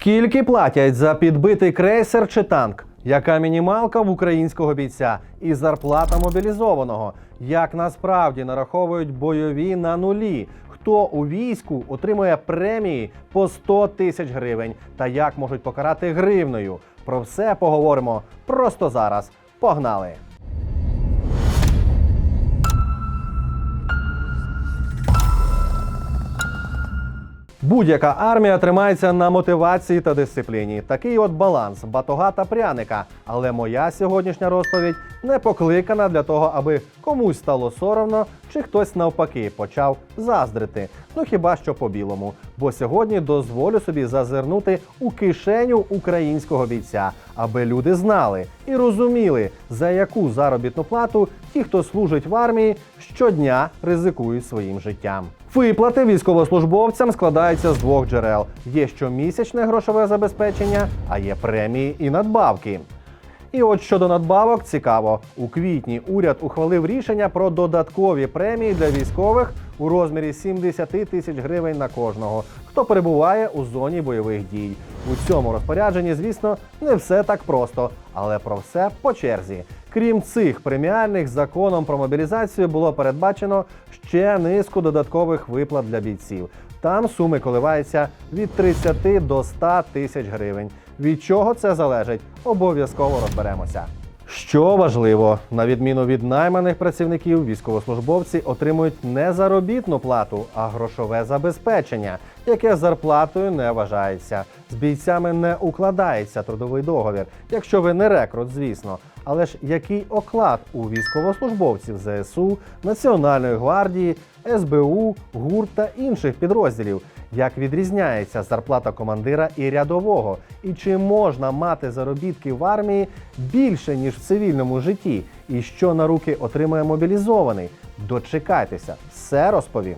Скільки платять за підбитий крейсер чи танк? Яка мінімалка в українського бійця і зарплата мобілізованого? Як насправді нараховують бойові на нулі? Хто у війську отримує премії по 100 тисяч гривень? Та як можуть покарати гривною? Про все поговоримо просто зараз. Погнали! Будь-яка армія тримається на мотивації та дисципліні. Такий от баланс батога та пряника. Але моя сьогоднішня розповідь не покликана для того, аби комусь стало соромно, чи хтось навпаки почав заздрити. Ну хіба що по-білому. Бо сьогодні дозволю собі зазирнути у кишеню українського бійця, аби люди знали і розуміли, за яку заробітну плату ті, хто служить в армії, щодня ризикують своїм життям. Виплати військовослужбовцям складаються з двох джерел: є щомісячне грошове забезпечення, а є премії і надбавки. І от щодо надбавок, цікаво, у квітні уряд ухвалив рішення про додаткові премії для військових у розмірі 70 тисяч гривень на кожного, хто перебуває у зоні бойових дій. У цьому розпорядженні, звісно, не все так просто, але про все по черзі. Крім цих преміальних законом про мобілізацію було передбачено ще низку додаткових виплат для бійців. Там суми коливаються від 30 до 100 тисяч гривень. Від чого це залежить? Обов'язково розберемося. Що важливо, на відміну від найманих працівників, військовослужбовці отримують не заробітну плату, а грошове забезпечення, яке зарплатою не вважається. З бійцями не укладається трудовий договір, якщо ви не рекрут, звісно. Але ж який оклад у військовослужбовців ЗСУ, Національної гвардії, СБУ, ГУР та інших підрозділів? Як відрізняється зарплата командира і рядового? І чи можна мати заробітки в армії більше ніж в цивільному житті? І що на руки отримує мобілізований? Дочекайтеся, все розповім.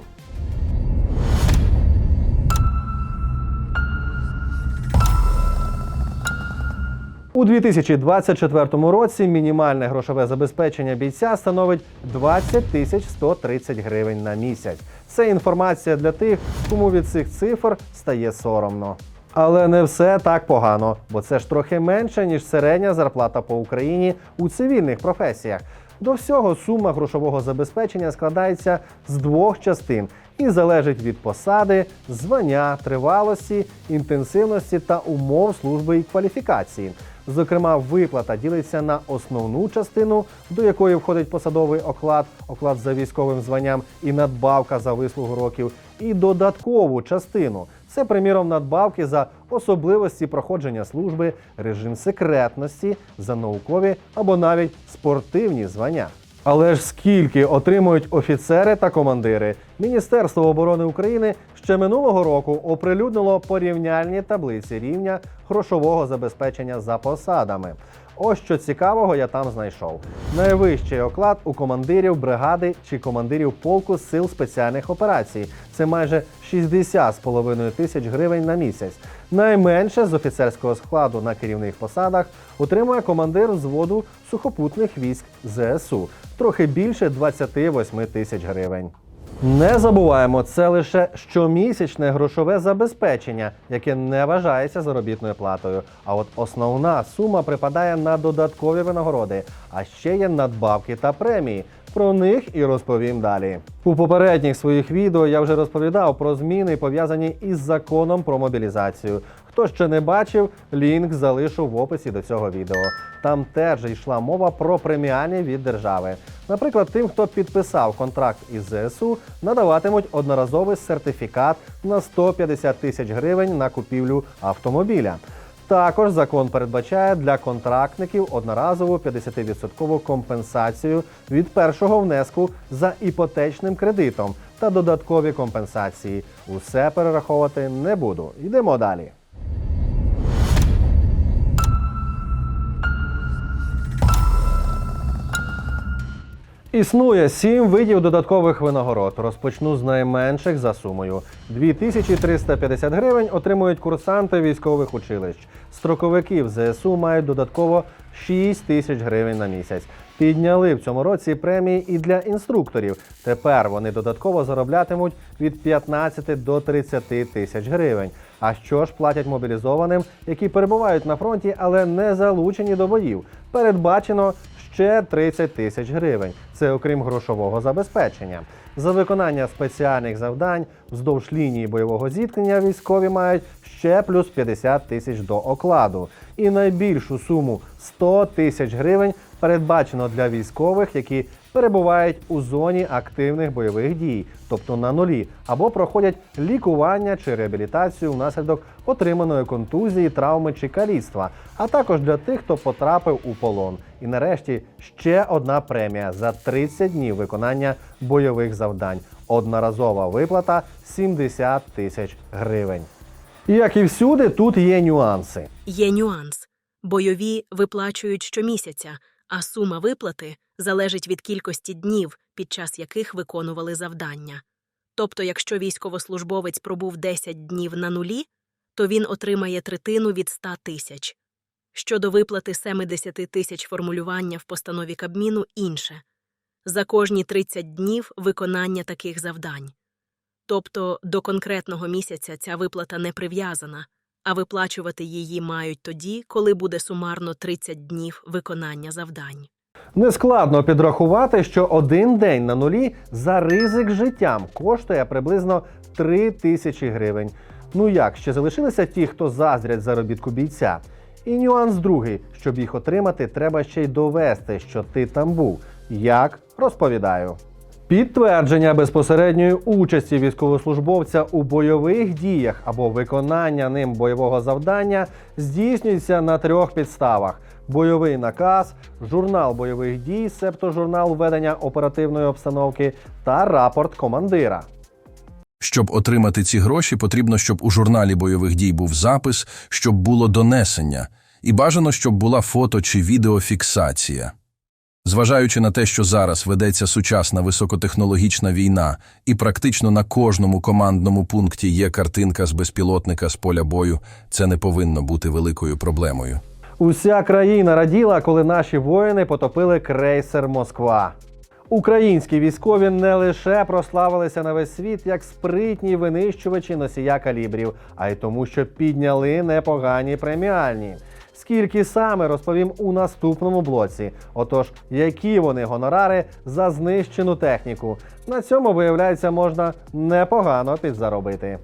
У 2024 році мінімальне грошове забезпечення бійця становить 20 тисяч 130 гривень на місяць. Це інформація для тих, кому від цих цифр стає соромно. Але не все так погано, бо це ж трохи менше, ніж середня зарплата по Україні у цивільних професіях. До всього сума грошового забезпечення складається з двох частин і залежить від посади, звання, тривалості, інтенсивності та умов служби і кваліфікації. Зокрема, виплата ділиться на основну частину, до якої входить посадовий оклад, оклад за військовим званням і надбавка за вислугу років, і додаткову частину. Це, приміром, надбавки за особливості проходження служби, режим секретності, за наукові або навіть спортивні звання. Але ж скільки отримують офіцери та командири? Міністерство оборони України ще минулого року оприлюднило порівняльні таблиці рівня грошового забезпечення за посадами. Ось що цікавого я там знайшов. Найвищий оклад у командирів бригади чи командирів полку сил спеціальних операцій. Це майже 60,5 тисяч гривень на місяць. Найменше з офіцерського складу на керівних посадах отримує командир взводу сухопутних військ ЗСУ трохи більше 28 тисяч гривень. Не забуваємо, це лише щомісячне грошове забезпечення, яке не вважається заробітною платою. А от основна сума припадає на додаткові винагороди, а ще є надбавки та премії. Про них і розповім далі. У попередніх своїх відео я вже розповідав про зміни, пов'язані із законом про мобілізацію. Хто ще не бачив, лінк залишу в описі до цього відео. Там теж йшла мова про преміальні від держави. Наприклад, тим, хто підписав контракт із ЗСУ, надаватимуть одноразовий сертифікат на 150 тисяч гривень на купівлю автомобіля. Також закон передбачає для контрактників одноразову 50% компенсацію від першого внеску за іпотечним кредитом та додаткові компенсації. Усе перераховувати не буду. Йдемо далі. Існує сім видів додаткових винагород. Розпочну з найменших за сумою. 2350 гривень отримують курсанти військових училищ. Строковики в ЗСУ мають додатково 6 тисяч гривень на місяць. Підняли в цьому році премії і для інструкторів. Тепер вони додатково зароблятимуть від 15 до 30 тисяч гривень. А що ж платять мобілізованим, які перебувають на фронті, але не залучені до боїв? Передбачено ще 30 тисяч гривень. Це окрім грошового забезпечення. За виконання спеціальних завдань вздовж лінії бойового зіткнення військові мають ще плюс 50 тисяч до окладу. І найбільшу суму 100 тисяч гривень передбачено для військових, які перебувають у зоні активних бойових дій, тобто на нулі, або проходять лікування чи реабілітацію внаслідок отриманої контузії, травми чи каліцтва, а також для тих, хто потрапив у полон. І нарешті ще одна премія за 30 днів виконання бойових завдань. Одноразова виплата 70 тисяч гривень. Як і всюди, тут є нюанси. Є нюанс. Бойові виплачують щомісяця, а сума виплати залежить від кількості днів, під час яких виконували завдання. Тобто, якщо військовослужбовець пробув 10 днів на нулі, то він отримає третину від 100 тисяч. Щодо виплати 70 тисяч формулювання в постанові Кабміну інше. За кожні 30 днів виконання таких завдань. Тобто до конкретного місяця ця виплата не прив'язана, а виплачувати її мають тоді, коли буде сумарно 30 днів виконання завдань. Нескладно підрахувати, що один день на нулі за ризик життям коштує приблизно 3 тисячі гривень. Ну як, ще залишилися ті, хто заздрять заробітку бійця? І нюанс другий: щоб їх отримати, треба ще й довести, що ти там був. Як розповідаю. Підтвердження безпосередньої участі військовослужбовця у бойових діях або виконання ним бойового завдання здійснюється на трьох підставах: бойовий наказ, журнал бойових дій, себто журнал ведення оперативної обстановки та рапорт командира. Щоб отримати ці гроші, потрібно, щоб у журналі бойових дій був запис, щоб було донесення, і бажано, щоб була фото чи відеофіксація. Зважаючи на те, що зараз ведеться сучасна високотехнологічна війна, і практично на кожному командному пункті є картинка з безпілотника з поля бою, це не повинно бути великою проблемою. Уся країна раділа, коли наші воїни потопили крейсер Москва. Українські військові не лише прославилися на весь світ як спритні винищувачі носія калібрів, а й тому, що підняли непогані преміальні. Скільки саме розповім у наступному блоці. Отож, які вони гонорари за знищену техніку. На цьому, виявляється, можна непогано підзаробити.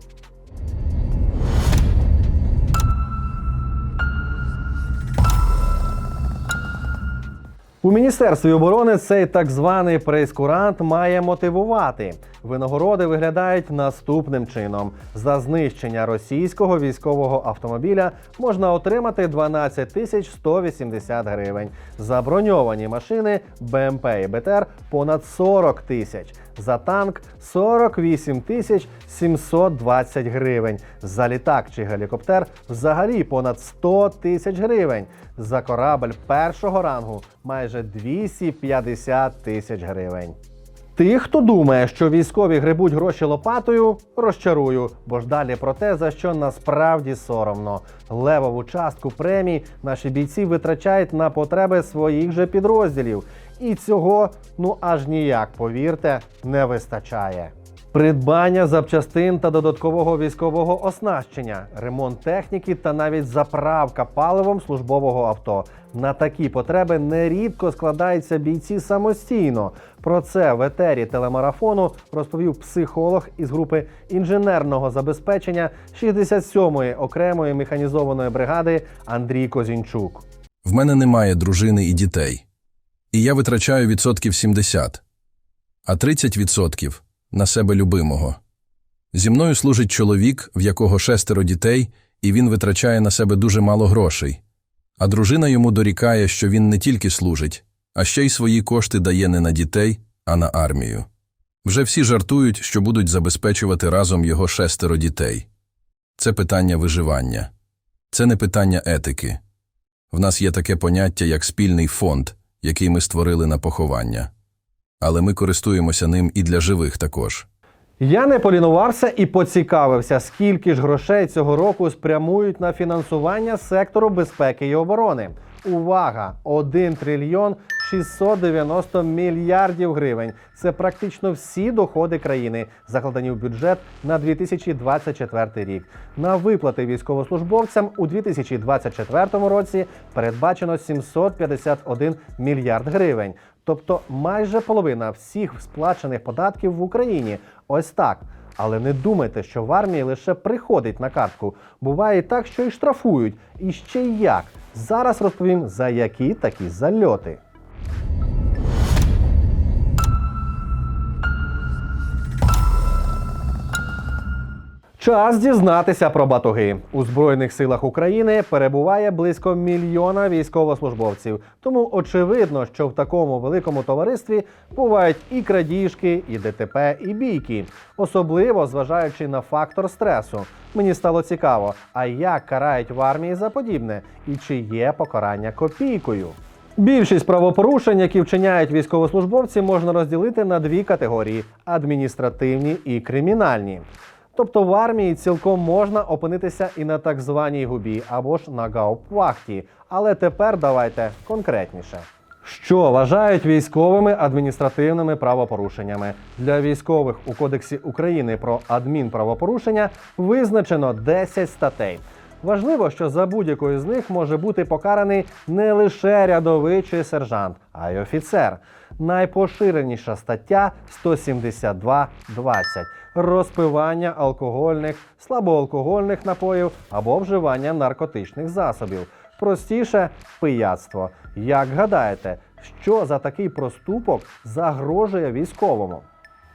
У міністерстві оборони цей так званий прейскурант має мотивувати. Винагороди виглядають наступним чином: за знищення російського військового автомобіля можна отримати 12 тисяч 180 гривень. За броньовані машини БМП і БТР понад 40 тисяч. За танк 48 тисяч 720 гривень. За літак чи гелікоптер взагалі понад 100 тисяч гривень. За корабль першого рангу майже 250 тисяч гривень. Тих, хто думає, що військові грибуть гроші лопатою, розчарую, бо ж далі про те, за що насправді соромно. Левову частку премій наші бійці витрачають на потреби своїх же підрозділів. І цього, ну аж ніяк, повірте, не вистачає. Придбання запчастин та додаткового військового оснащення, ремонт техніки та навіть заправка паливом службового авто. На такі потреби нерідко складаються бійці самостійно. Про це в етері телемарафону розповів психолог із групи інженерного забезпечення 67-ї окремої механізованої бригади Андрій Козінчук. В мене немає дружини і дітей. І я витрачаю відсотків 70, а 30 відсотків на себе любимого. Зі мною служить чоловік, в якого шестеро дітей, і він витрачає на себе дуже мало грошей. А дружина йому дорікає, що він не тільки служить, а ще й свої кошти дає не на дітей, а на армію. Вже всі жартують, що будуть забезпечувати разом його шестеро дітей. Це питання виживання. Це не питання етики. В нас є таке поняття, як спільний фонд, який ми створили на поховання. Але ми користуємося ним і для живих також. Я не полінувався і поцікавився, скільки ж грошей цього року спрямують на фінансування сектору безпеки і оборони. Увага! 1 трильйон 690 мільярдів гривень. Це практично всі доходи країни, закладені в бюджет на 2024 рік. На виплати військовослужбовцям у 2024 році передбачено 751 мільярд гривень, тобто майже половина всіх сплачених податків в Україні. Ось так. Але не думайте, що в армії лише приходить на картку. Буває і так, що і штрафують. І ще й як. Зараз розповім за які такі зальоти. Час дізнатися про батуги. У Збройних силах України перебуває близько мільйона військовослужбовців. Тому очевидно, що в такому великому товаристві бувають і крадіжки, і ДТП, і бійки, особливо зважаючи на фактор стресу. Мені стало цікаво, а як карають в армії за подібне, і чи є покарання копійкою. Більшість правопорушень, які вчиняють військовослужбовці, можна розділити на дві категорії: адміністративні і кримінальні. Тобто в армії цілком можна опинитися і на так званій губі або ж на гауптвахті. Але тепер давайте конкретніше. Що вважають військовими адміністративними правопорушеннями для військових у Кодексі України про адмінправопорушення визначено 10 статей. Важливо, що за будь-якою з них може бути покараний не лише рядовий чи сержант, а й офіцер. Найпоширеніша стаття 172.20 – розпивання алкогольних, слабоалкогольних напоїв або вживання наркотичних засобів. Простіше пияцтво. Як гадаєте, що за такий проступок загрожує військовому?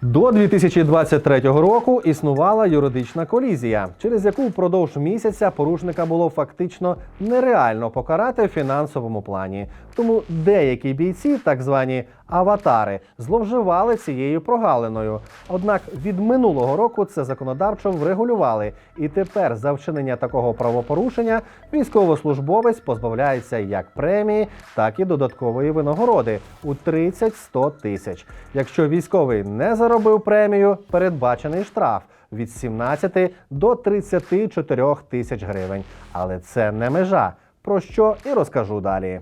До 2023 року існувала юридична колізія, через яку впродовж місяця порушника було фактично нереально покарати в фінансовому плані. Тому деякі бійці, так звані аватари, зловживали цією прогалиною. Однак від минулого року це законодавчо врегулювали, і тепер за вчинення такого правопорушення військовослужбовець позбавляється як премії, так і додаткової винагороди у 30-100 тисяч. Якщо військовий не заробив премію, передбачений штраф від 17 до 34 тисяч гривень. Але це не межа. Про що і розкажу далі.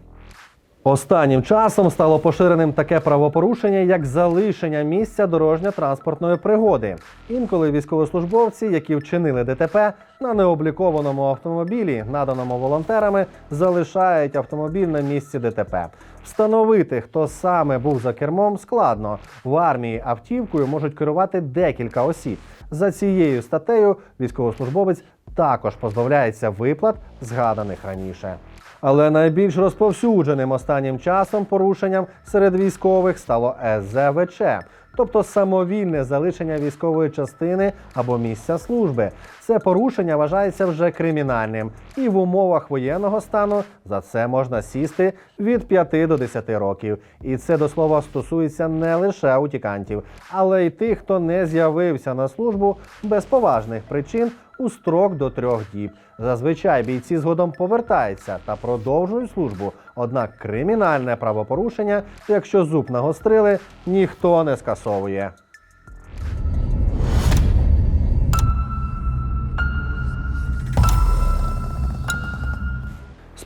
Останнім часом стало поширеним таке правопорушення, як залишення місця дорожньо-транспортної пригоди. Інколи військовослужбовці, які вчинили ДТП на необлікованому автомобілі, наданому волонтерами, залишають автомобіль на місці ДТП. Встановити, хто саме був за кермом, складно. В армії автівкою можуть керувати декілька осіб. За цією статтею військовослужбовець також позбавляється виплат, згаданих раніше. Але найбільш розповсюдженим останнім часом порушенням серед військових стало СЗВЧ, тобто самовільне залишення військової частини або місця служби. Це порушення вважається вже кримінальним, і в умовах воєнного стану за це можна сісти від 5 до 10 років. І це до слова стосується не лише утікантів, але й тих, хто не з'явився на службу без поважних причин у строк до трьох діб. Зазвичай бійці згодом повертаються та продовжують службу. Однак кримінальне правопорушення, якщо зуб нагострили, ніхто не скасовує.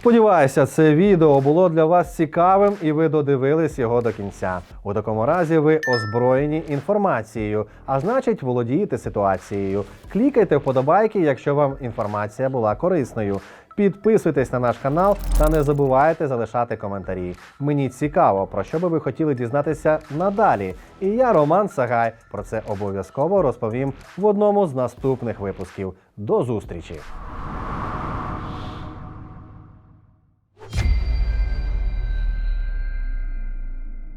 Сподіваюся, це відео було для вас цікавим і ви додивились його до кінця. У такому разі ви озброєні інформацією, а значить, володієте ситуацією. Клікайте вподобайки, якщо вам інформація була корисною. Підписуйтесь на наш канал та не забувайте залишати коментарі. Мені цікаво, про що би ви хотіли дізнатися надалі. І я, Роман Сагай, про це обов'язково розповім в одному з наступних випусків. До зустрічі!